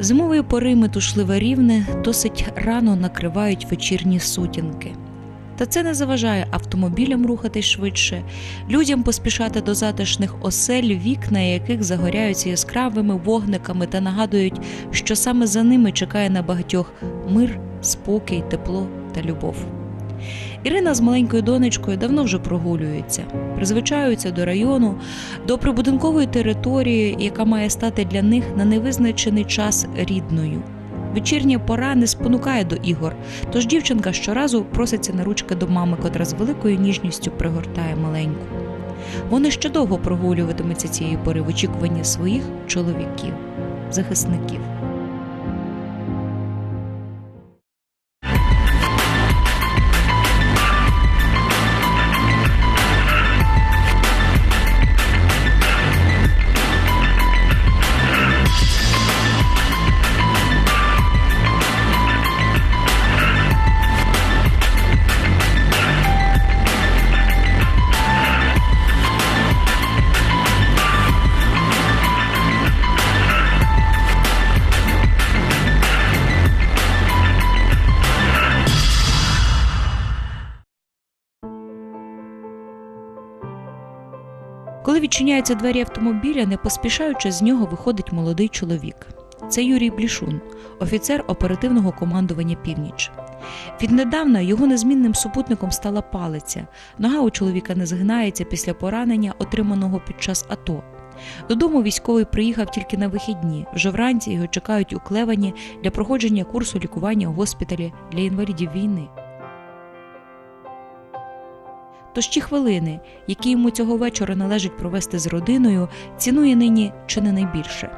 Зимової пори метушливе рівне досить рано накривають вечірні сутінки. Та це не заважає автомобілям рухатись швидше, людям поспішати до затишних осель, вікна яких загоряються яскравими вогниками та нагадують, що саме за ними чекає на багатьох мир, спокій, тепло та любов. Ірина з маленькою донечкою давно вже прогулюється, призвичаються до району, до прибудинкової території, яка має стати для них на невизначений час рідною. Вечірня пора не спонукає до ігор, тож дівчинка щоразу проситься на ручки до мами, котра з великою ніжністю пригортає маленьку. Вони ще довго прогулюватимуться цієї пори в очікуванні своїх чоловіків, захисників. Відчиняються двері автомобіля, не поспішаючи з нього виходить молодий чоловік. Це Юрій Блішун, офіцер оперативного командування Північ. Віднедавна його незмінним супутником стала палиця. Нога у чоловіка не згинається після поранення, отриманого під час АТО. Додому військовий приїхав тільки на вихідні. Вже вранці його чекають у Клевані для проходження курсу лікування у госпіталі для інвалідів війни. Тож ті хвилини, які йому цього вечора належить провести з родиною, цінує нині чи не найбільше.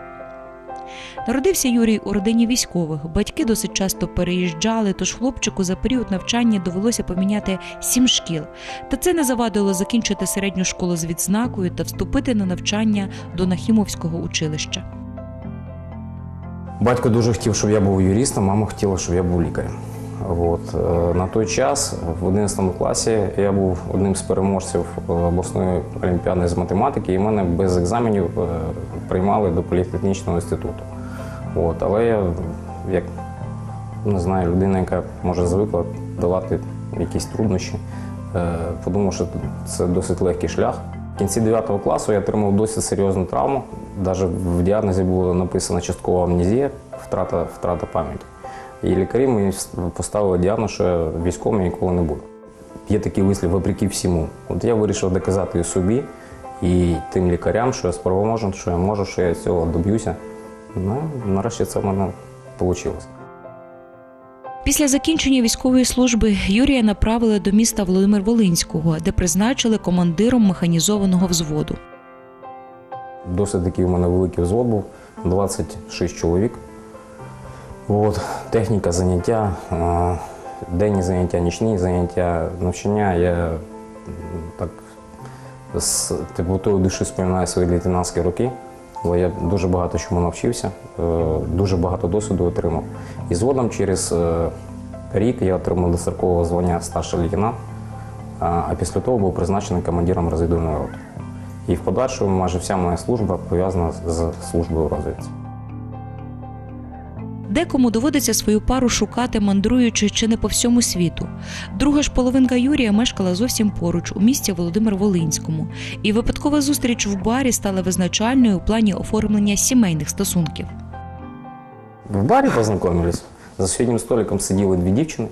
Народився Юрій у родині військових. Батьки досить часто переїжджали, тож хлопчику за період навчання довелося поміняти сім шкіл. Та це не завадило закінчити середню школу з відзнакою та вступити на навчання до Нахімовського училища. Батько дуже хотів, щоб я був юристом, мама хотіла, щоб я був лікарем. От. е, На той час, в 11 класі, я був одним з переможців е, обласної олімпіади з математики, і мене без екзаменів е, приймали до політехнічного інституту. От. Але я, як не знаю, людина, яка може звикла давати якісь труднощі, подумав, що це досить легкий шлях. В кінці 9 класу я отримав досить серйозну травму. Навіть в діагнозі було написано часткова амнезія, втрата, втрата пам'яті. І лікарі мені поставили діагноз, що я військовим ніколи не буду. Є такий вислів вопреки всьому. От я вирішив доказати і собі і тим лікарям, що я спроможен, що я можу, що я цього доб'юся. Ну, нарешті це в мене вийшло. Після закінчення військової служби Юрія направили до міста Володимир Волинського, де призначили командиром механізованого взводу. Досить такий у мене великий взвод був, 26 чоловік. От, техніка заняття, денні заняття, нічні заняття, навчання. Я так з теплотою душі споминаю свої лейтенантські роки, бо я дуже багато чому навчився, е, дуже багато досвіду отримав. І згодом через е, рік я отримав до церкового звання старший лейтенант, а після того був призначений командиром розвідувальної роти. І в подальшому майже вся моя служба пов'язана з- службою в розвідці. Декому доводиться свою пару шукати, мандруючи чи не по всьому світу. Друга ж половинка Юрія мешкала зовсім поруч у місті Володимир Волинському, і випадкова зустріч в барі стала визначальною у плані оформлення сімейних стосунків. В барі познайомились. За сусіднім столиком сиділи дві дівчини.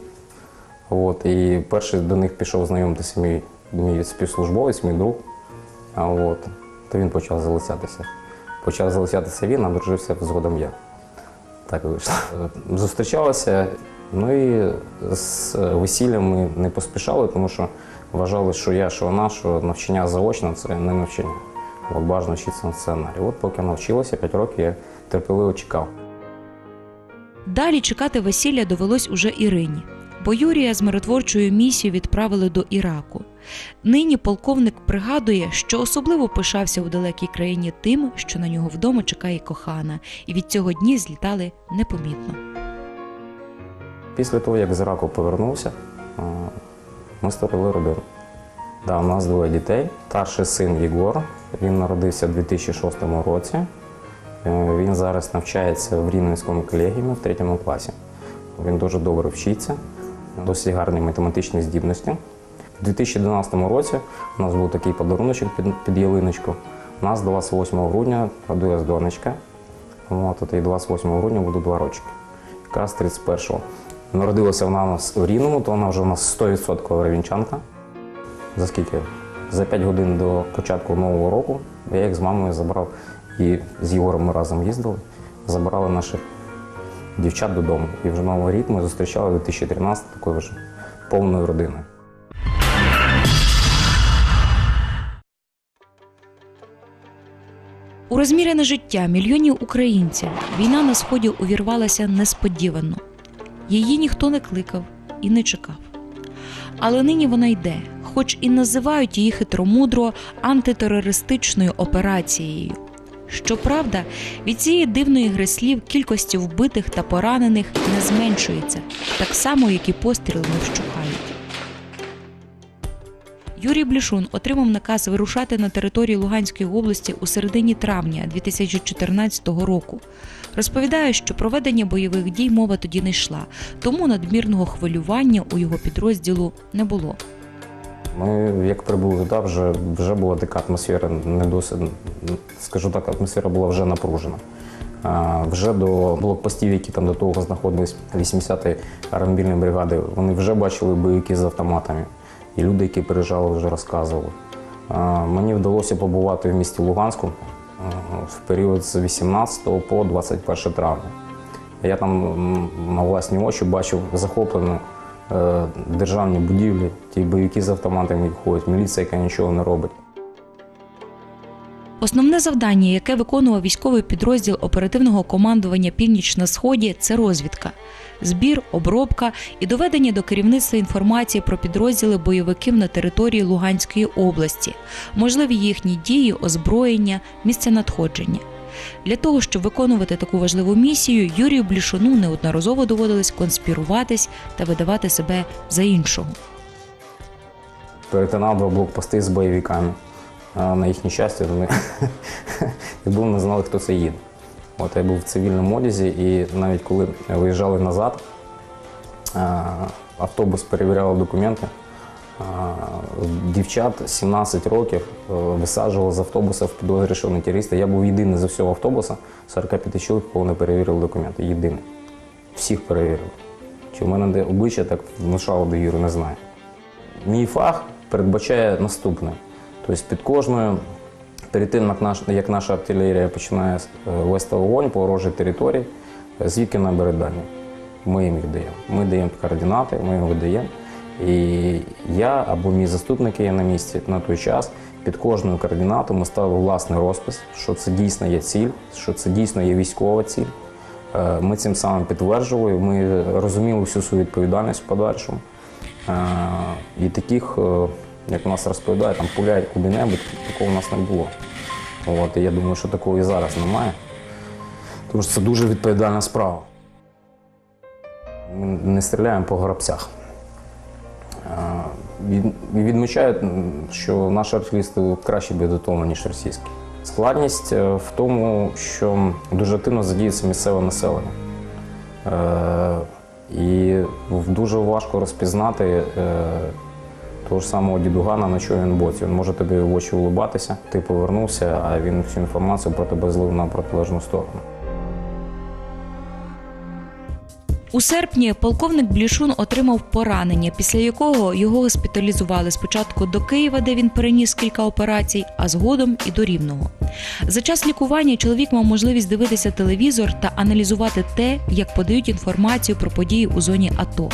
От, і перший до них пішов знайомитися мій, мій співслужбовець, мій друг. А от, то він почав залицятися. Почав залицятися він, а дружився згодом я. Так вийшло. Зустрічалися, ну і з весіллям ми не поспішали, тому що вважали, що я, що вона, що навчання заочно це не навчання. От бажано вчитися на сценарії. От поки навчилася 5 років, я терпеливо чекав. Далі чекати весілля довелось уже Ірині, бо Юрія з миротворчою місією відправили до Іраку. Нині полковник пригадує, що особливо пишався у далекій країні тим, що на нього вдома чекає кохана, і від цього дні злітали непомітно. Після того, як з Іраку повернувся, е, ми створили родину. Да, у нас двоє дітей. Старший син Єгор, він народився у 2006 році. Е, Він зараз навчається в Рівненському колегіумі в третьому класі. Він дуже добре вчиться, досить гарні математичні здібності. У 2012 році у нас був такий подаруночок під, ялиночку. У нас 28 грудня родилась донечка. І 28 грудня буде два рочки. Якраз 31-го. Народилася вона у нас в Рівному, то вона вже у нас 100% рівненчанка. За скільки? За 5 годин до початку нового року я їх з мамою забрав і з Єгором ми разом їздили, забирали наших дівчат додому. І вже новий рік ми зустрічали 2013 такою вже повною родиною. У розмірене життя мільйонів українців війна на сході увірвалася несподівано. Її ніхто не кликав і не чекав. Але нині вона йде, хоч і називають її хитромудро антитерористичною операцією. Щоправда, від цієї дивної гри слів кількості вбитих та поранених не зменшується, так само, як і постріли не вщухають. Юрій Блішун отримав наказ вирушати на територію Луганської області у середині травня 2014 року. Розповідає, що проведення бойових дій мова тоді не йшла, тому надмірного хвилювання у його підрозділу не було. Ми як прибули туди, вже, вже була така атмосфера, не досить, скажу так, атмосфера була вже напружена. А, Вже до блокпостів, які там до того знаходились 80-ї аеромобільної бригади, вони вже бачили бойовики з автоматами. І люди, які переїжджали, вже розказували. А, Мені вдалося побувати в місті Луганську в період з 18 по 21 травня. Я там на власні очі бачив захоплену державні будівлі, ті бойовики з автоматами ходять, міліція, яка нічого не робить. Основне завдання, яке виконував військовий підрозділ оперативного командування Північ на Сході, це розвідка, збір, обробка і доведення до керівництва інформації про підрозділи бойовиків на території Луганської області, можливі їхні дії, озброєння, місце надходження. Для того, щоб виконувати таку важливу місію, Юрію Блішуну неодноразово доводилось конспіруватись та видавати себе за іншого. Перетинав два блокпости з бойовиками. А на їхнє щастя, вони якби не знали, хто це їде. От я був в цивільному одязі, і навіть коли виїжджали назад, автобус перевіряв документи. Дівчат 17 років е, висаджували з автобуса в підозрі, що вони терористи. Я був єдиний з усього автобуса, 45 чоловік, кого не перевірили документи. Єдиний. Всіх перевірили. Чи в мене де обличчя так внушало довіру, не знаю. Мій фах передбачає наступне. Тобто під кожною, перед тим, як, наш, як наша артилерія починає е, вести вогонь по ворожій території, е, звідки набере дані? Ми їм їх даємо. Ми даємо координати, ми їм видаємо. І я або мій заступник є на місці на той час. Під кожною координатою ми ставили власний розпис, що це дійсно є ціль, що це дійсно є військова ціль. Е, Ми цим самим підтверджували, ми розуміли всю свою відповідальність в подальшому. Е, І таких, е, як нас розповідають, там пуляють куди-небудь, такого у нас не було. От, і я думаю, що такого і зараз немає. Тому що це дуже відповідальна справа. Ми не стріляємо по грабцях. Від- відмічають, що наші артилерісти краще підготовлені, ніж російські. Складність е, в тому, що дуже активно задіється місцеве населення. Е, І дуже важко розпізнати е, того ж самого дідугана на чому він боці. Він може тобі в очі улибатися, ти повернувся, а він всю інформацію про тебе злив на протилежну сторону. У серпні полковник Блішун отримав поранення, після якого його госпіталізували спочатку до Києва, де він переніс кілька операцій, а згодом і до Рівного. За час лікування чоловік мав можливість дивитися телевізор та аналізувати те, як подають інформацію про події у зоні АТО.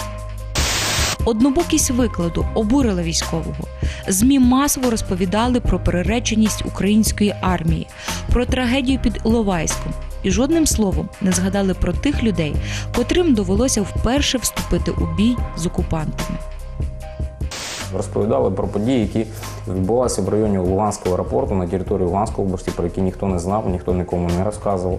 Однобокість викладу обурила військового. ЗМІ масово розповідали про приреченість української армії, про трагедію під Іловайськом і жодним словом не згадали про тих людей, котрим довелося вперше вступити у бій з окупантами. Розповідали про події, які відбувалися в районі Луганського аеропорту на території Луганської області, про які ніхто не знав, ніхто нікому не розказував,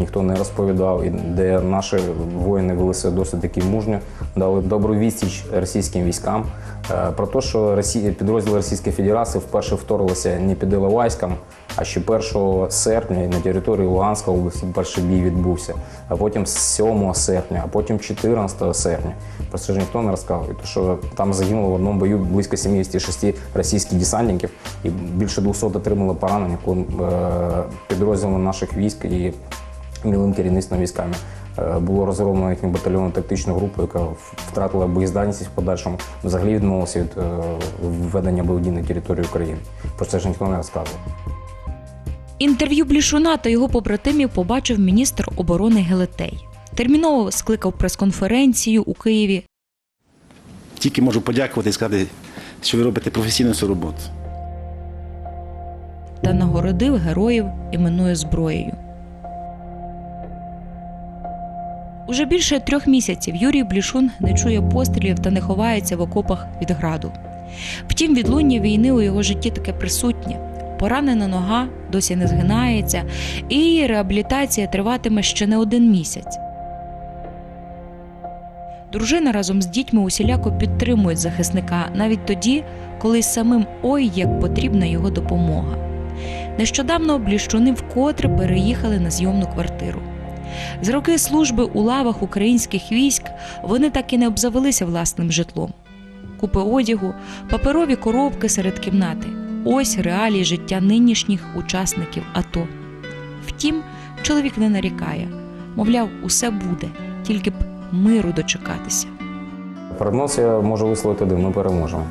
ніхто не розповідав, і де наші воїни вели себе досить таки мужньо, дали добру відсіч російським військам. Е, Про те, що Росія, підрозділи Російської Федерації вперше вторглися не під Іловайськом, А ще 1 серпня на території Луганської області перший бій відбувся, а потім 7 серпня, а потім 14 серпня. Про це ж ніхто не розказує, тому що там загинуло в одному бою близько 76 російських десантників і більше 200 отримали поранення, коли е, підрозділи наших військ і мілим керівництвом військами е, було розроблено їхню батальйонну тактичну групу, яка втратила боєздатність в подальшому, взагалі відмовилася від е, введення бойових дій на територію України. Про це ж ніхто не розказує. Інтерв'ю Блішуна та його побратимів побачив міністр оборони Гелетей. Терміново скликав прес-конференцію у Києві. Тільки можу подякувати і сказати, що ви робите професійну свою роботу. та нагородив героїв іменною зброєю. Уже більше трьох місяців Юрій Блішун не чує пострілів та не ховається в окопах від граду. Втім, відлуння війни у його житті таке присутнє. Поранена нога досі не згинається, і її реабілітація триватиме ще не один місяць. Дружина разом з дітьми усіляко підтримують захисника навіть тоді, коли самим ой як потрібна його допомога. Нещодавно бліщуни вкотре переїхали на зйомну квартиру. З роки служби у лавах українських військ вони так і не обзавелися власним житлом. Купи одягу, паперові коробки серед кімнати ось реалії життя нинішніх учасників АТО. Втім, чоловік не нарікає, мовляв, усе буде, тільки б миру дочекатися. Прогноз я можу висловити один, ми переможемо.